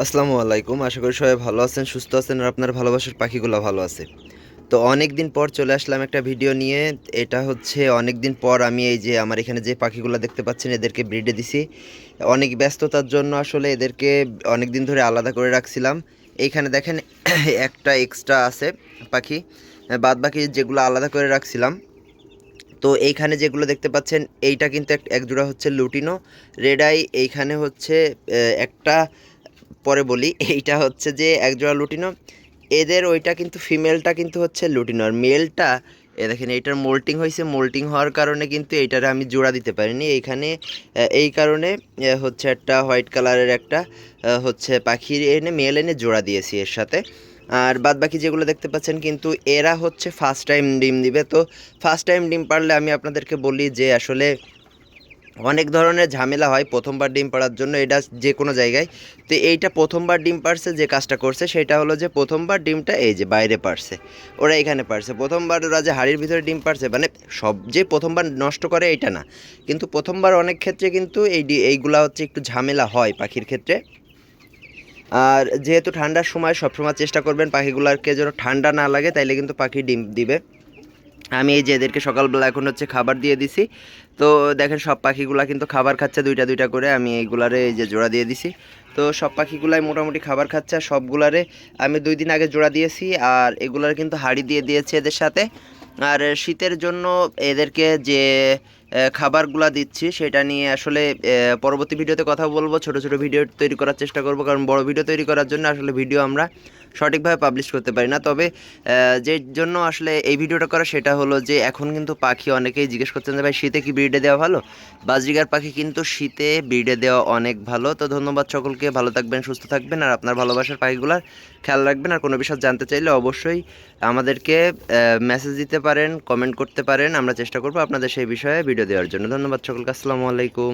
আসসালামু আলাইকুম। আশা করি সবাই ভালো আছেন, সুস্থ আছেন, আর আপনার ভালোবাসার পাখিগুলো ভালো আছে। তো অনেক দিন পর চলে আসলাম একটা ভিডিও নিয়ে। এটা হচ্ছে অনেক দিন পর আমি এই যে আমার এখানে যে পাখিগুলো দেখতে পাচ্ছেন, এদেরকে ব্রিডে দিছি। অনেক ব্যস্ততার জন্য আসলে এদেরকে অনেক দিন ধরে আলাদা করে রাখছিলাম। এইখানে দেখেন একটা এক্সট্রা আছে পাখি। বাদ বাকি যেগুলো আলাদা করে রাখছিলাম। তো এইখানে যেগুলো দেখতে পাচ্ছেন, এইটা কিন্তু এক, একজোড়া হচ্ছে লুটিনো। রেড আই এইখানে হচ্ছে একটা পরে বলি, এইটা হচ্ছে যে একজোড়া লুটিনো। এদের ওইটা কিন্তু ফিমেলটা কিন্তু হচ্ছে লুটিনো। আর মেলটা, এ দেখেন এইটার মোল্টিং হয়েছে মোল্টিং হওয়ার কারণে কিন্তু এইটারে আমি জোড়া দিতে পারিনি। এইখানে এই কারণে হচ্ছে একটা হোয়াইট কালারের একটা হচ্ছে পাখি এনে, মেল এনে জোড়া দিয়েছি এর সাথে। আর বাদ বাকি যেগুলো দেখতে পাচ্ছেন কিন্তু এরা হচ্ছে ফার্স্ট টাইম ডিম দিবে। তো ফার্স্ট টাইম ডিম পারলে আমি আপনাদেরকে বলি যে আসলে অনেক ধরনের ঝামেলা হয় প্রথমবার ডিম পাড়ার জন্য, এটা যে কোনো জায়গায়। তো এইটা প্রথমবার ডিম পারছে যে কাজটা করছে, সেটা হলো যে প্রথমবার ডিমটা এই যে বাইরে পারছে ওরা এখানে পারছে প্রথমবার ওরা যে হাড়ির ভিতরে ডিম পারছে মানে সব যে প্রথমবার নষ্ট করে এটা না, কিন্তু প্রথমবার অনেক ক্ষেত্রে কিন্তু এই এইগুলা হচ্ছে একটু ঝামেলা হয় পাখির ক্ষেত্রে। আর যেহেতু ঠান্ডার সময় সবসময় চেষ্টা করবেন পাখিগুলোকে যেন ঠান্ডা না লাগে, তাইলে কিন্তু পাখি ডিম দিবে। আমি এই যে এদেরকে সকালবেলা এখন হচ্ছে খাবার দিয়ে দিছি। তো দেখেন সব পাখিগুলা কিন্তু খাবার খাচ্ছে, দুইটা দুইটা করে আমি এইগুলারে এই যে জোড়া দিয়ে দিছি। তো সব পাখিগুলাই মোটামুটি খাবার খাচ্ছে আর সবগুলারে আমি দুই দিন আগে জোড়া দিয়েছি আর এগুলার কিন্তু হাড়ি দিয়ে দিয়েছে এদের সাথে। আর শীতের জন্য এদেরকে যে খাবারগুলা দিচ্ছি, সেটা নিয়ে আসলে পরবর্তী ভিডিওতে কথা বলব। ছোট ছোট ভিডিও তৈরি করার চেষ্টা করব, কারণ বড় ভিডিও তৈরি করার জন্য আসলে ভিডিও আমরা সঠিকভাবে পাবলিশ করতে পারি না। তবে যে জন্য আসলে এই ভিডিওটা করা, সেটা হলো যে, এখন কিন্তু পাখি অনেকেই জিজ্ঞেস করছেন যে, ভাই, শীতে কি ব্রিডে দেওয়া ভালো? বাজরিগার পাখি কিন্তু শীতে ব্রিডে দেওয়া অনেক ভালো। তো ধন্যবাদ সকলকে, ভালো থাকবেন, সুস্থ থাকবেন, আর আপনার ভালোবাসার পাখিগুলার খেয়াল রাখবেন। আর কোনো বিষয় জানতে চাইলে অবশ্যই আমাদেরকে মেসেজ দিতে পারেন কমেন্ট করতে পারেন, আমরা চেষ্টা করব আপনাদের সেই বিষয়ে ভিডিও দেওয়ার জন্য। ধন্যবাদ সকলকে। আসসালামু আলাইকুম।